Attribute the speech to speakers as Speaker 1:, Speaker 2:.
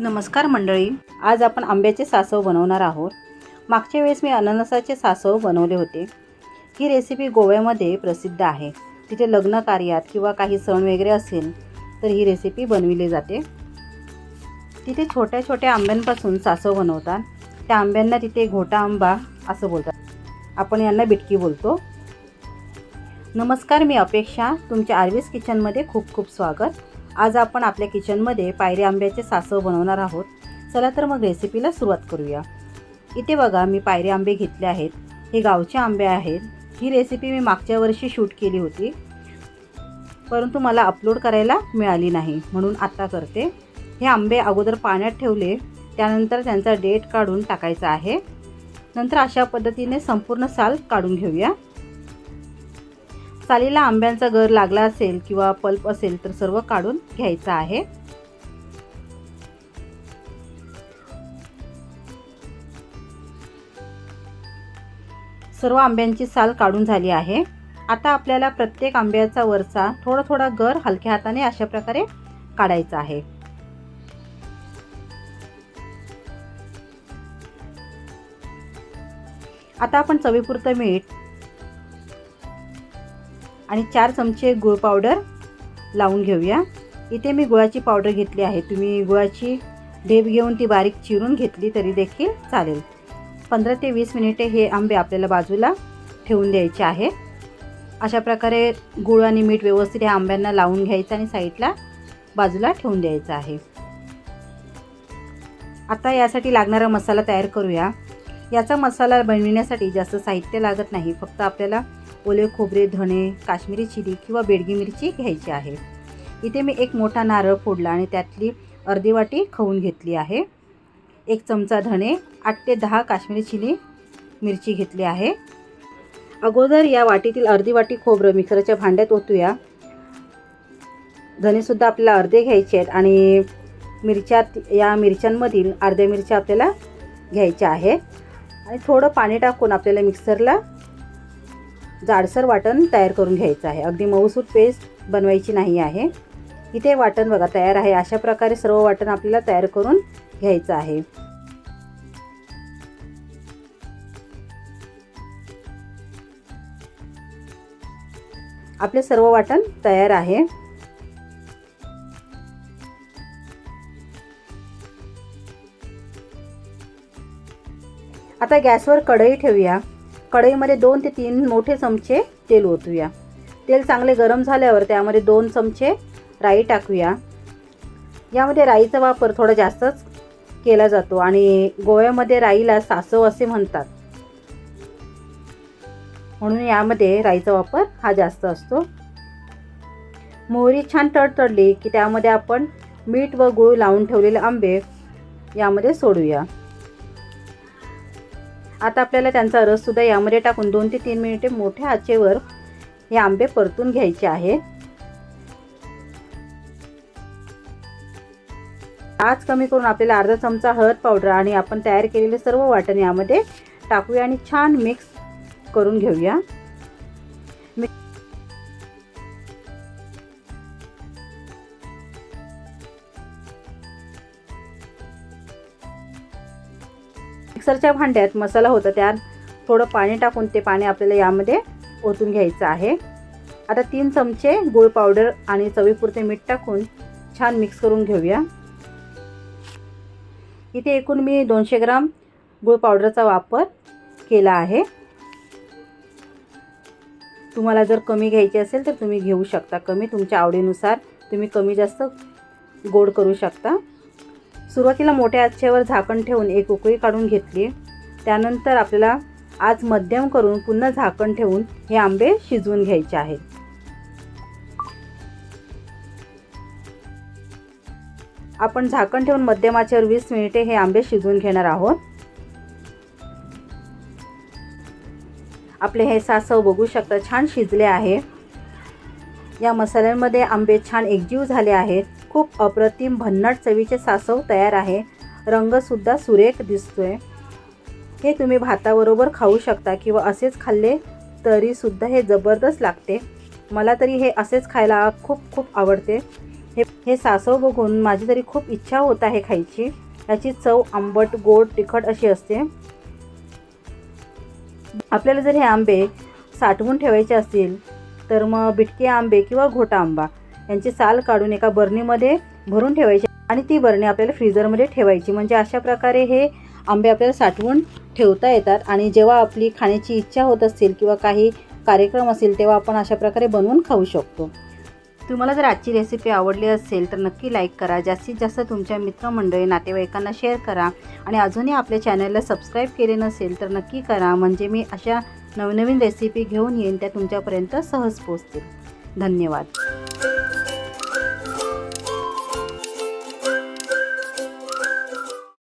Speaker 1: नमस्कार मंडळी. आज आपण आंब्याचे सासव बनवणार आहोत. मागच्या वेळेस मी अननसाचे सासव बनवले होते. ही रेसिपी गोव्यामध्ये प्रसिद्ध आहे. तिथे लग्न कार्यात किंवा काही सण वगैरे असेल तर ही रेसिपी बनविली जाते. तिथे छोट्या छोट्या आंब्यांपासून सासव बनवतात. त्या आंब्यांना तिथे घोटा आंबा असं बोलतात. आपण यांना बिटकी बोलतो. नमस्कार मी अपेक्षा. तुमच्या आर्वीस किचनमध्ये खूप खूप स्वागत. आज आपण आपल्या किचनमध्ये पायरी आंब्याचे सासव बनवणार आहोत. चला तर मग रेसिपीला सुरुवात करूया. इथे बघा मी पायरी आंबे घेतले आहेत. हे गावचे आंबे आहेत. ही रेसिपी मी मागच्या वर्षी शूट केली होती. परंतु मला अपलोड करायला मिळाली नाही. म्हणून आत्ता करते. हे आंबे अगोदर पाण्यात ठेवले. त्यानंतर त्यांचा डेट काढून टाकायचा आहे. नंतर अशा पद्धतीने संपूर्ण साल काढून घेऊया. सालीला आंब्यांचा गर लागला असेल किंवा पल्प असेल तर सर्व काढून घ्यायचं आहे. सर्व आंब्यांची साल काढून झाली आहे. आता आपल्याला प्रत्येक आंब्याचा वरचा थोडा थोडा गर हलक्या हाताने अशा प्रकारे काढायचा आहे. आता आपण चवीपुरतं मीठ आणि चार चमचे गुळ पावडर लावून घेऊया. इथे मी गुळाची पावडर घेतली आहे. तुम्ही गुळाची ढेप घेऊन ती बारीक चिरून घेतली तरी देखील चालेल. पंधरा ते वीस मिनिटे हे आंबे आपल्याला बाजूला ठेवून द्यायचे आहे. अशा प्रकारे गुळ आणि मीठ व्यवस्थित ह्या आंब्यांना लावून घ्यायचं आणि साईडला बाजूला ठेवून द्यायचं आहे. आता यासाठी लागणारा मसाला तयार करूया. याचा मसाला बनविण्यासाठी जास्त साहित्य लागत नाही. फक्त आपल्याला ओले खोबरे धणे काश्मीरी चिली किंवा बेडगी मिरची घ्यायची आहे. इथे मी एक मोठा नारळ फोडला आणि त्यातली अर्धी वाटी खवून घेतली आहे. एक चमचा धणे आठ ते दहा काश्मीरी चिली मिरची घेतली आहे. अगोदर या वाटीतील अर्धी वाटी खोबरं मिक्सरच्या भांड्यात ओतूया. धणेसुद्धा आपल्याला अर्धे घ्यायचे आहेत आणि मिरच्यात या मिरच्यांमधील अर्ध्या मिरच्या आपल्याला घ्यायच्या आहेत. आणि थोडं पाणी टाकून आपल्याला मिक्सरला जाडसर वाटण तयार करून घ्यायचं आहे. अगदी मऊसूत पेस्ट बनवायची नाही आहे. इथे वाटण बघा तयार आहे. अशा प्रकारे सर्व वाटण आपल्याला तयार करून घ्यायचं आहे. आपले सर्व वाटण तयार आहे. आता गॅसवर कढई ठेवूया. कढईमध्ये दोन ते तीन मोठे चमचे तेल ओतूया. तेल चांगले गरम झाल्यावर त्यामध्ये दोन चमचे राई टाकूया. यामध्ये राईचा वापर थोडा जास्तच केला जातो आणि गोव्यामध्ये राईला सासव असे म्हणतात. म्हणून यामध्ये राईचा वापर हा जास्त असतो. मोहरी छान तडतडली की त्यामध्ये आपण मीठ व गूळ लावून ठेवलेले आंबे यामध्ये सोडूया. आता आपल्याला त्यांचा रससुद्धा यामध्ये टाकून दोन ते तीन मिनिटे मोठ्या आचेवर हे आंबे परतून घ्यायचे आहे. आज कमी करून आपल्याला अर्धा चमचा हळद पावडर आणि आपण तयार केलेले सर्व वाटण यामध्ये टाकूया आणि छान मिक्स करून घेऊया. मिक्सरच्या भांड्यात मसाला होता त्यात थोडं पाणी टाकून ते पाणी आपल्याला यामध्ये ओतून घ्यायचं आहे. आता तीन चमचे गूळ पावडर आणि चवीपुरते मीठ टाकून छान मिक्स करून घेऊया. इथे एकूण मी दोनशे ग्राम गूळ पावडरचा वापर केला आहे. तुम्हाला जर कमी घ्यायची असेल तर तुम्ही घेऊ शकता. कमी तुमच्या आवडीनुसार तुम्ही कमी जास्त गोड करू शकता. सुरुवातीला मोठ्या आचेवर झाकण ठेवून एक उकळी काढून घेतली. त्यानंतर आपल्याला आज मध्यम करून पुन्हा झाकण ठेवून हे आंबे शिजवून घ्यायचे आहेत. आपण झाकण ठेवून मध्यम आचेवर वीस मिनिटे हे आंबे शिजवून घेणार आहोत. आपले हे सासव बघू शकता छान शिजले आहे. या मसाल्यांमध्ये आंबे छान एकजीव झाले आहेत. खूप अप्रतिम भन्नाट चवीचे सासव तयार आहे. रंगसुद्धा सुरेख दिसतोय. हे तुम्ही भाताबरोबर खाऊ शकता किंवा असेच खाल्ले तरीसुद्धा हे जबरदस्त लागते. मला तरी हे असेच खायला खूप खूप आवडते. हे हे सासव बघून माझी तरी खूप इच्छा होत आहे खायची. याची चव आंबट गोड तिखट अशी असते. आपल्याला जर हे आंबे साठवून ठेवायचे असतील तर मग बिटके आंबे किंवा घोटा आंबा यांची साल काढून एका बरणीमध्ये भरून ठेवायची आणि ती बरणी आपल्याला फ्रीजरमध्ये ठेवायची. म्हणजे अशा प्रकारे हे आंबे आपल्याला साठवून ठेवता येतात आणि जेव्हा आपली खाण्याची इच्छा होत असेल किंवा काही कार्यक्रम असेल तेव्हा आपण अशा प्रकारे बनवून खाऊ शकतो. तुम्हाला जर आजची रेसिपी आवडली असेल तर नक्की लाईक करा. जास्तीत जास्त तुमच्या मित्रमंडळी नातेवाईकांना शेअर करा. आणि अजूनही आपल्या चॅनलला सबस्क्राईब केले नसेल तर नक्की करा. म्हणजे मी अशा नवनवीन रेसिपी घेऊन येईन त्या तुमच्यापर्यंत सहज पोचतील धन्यवाद.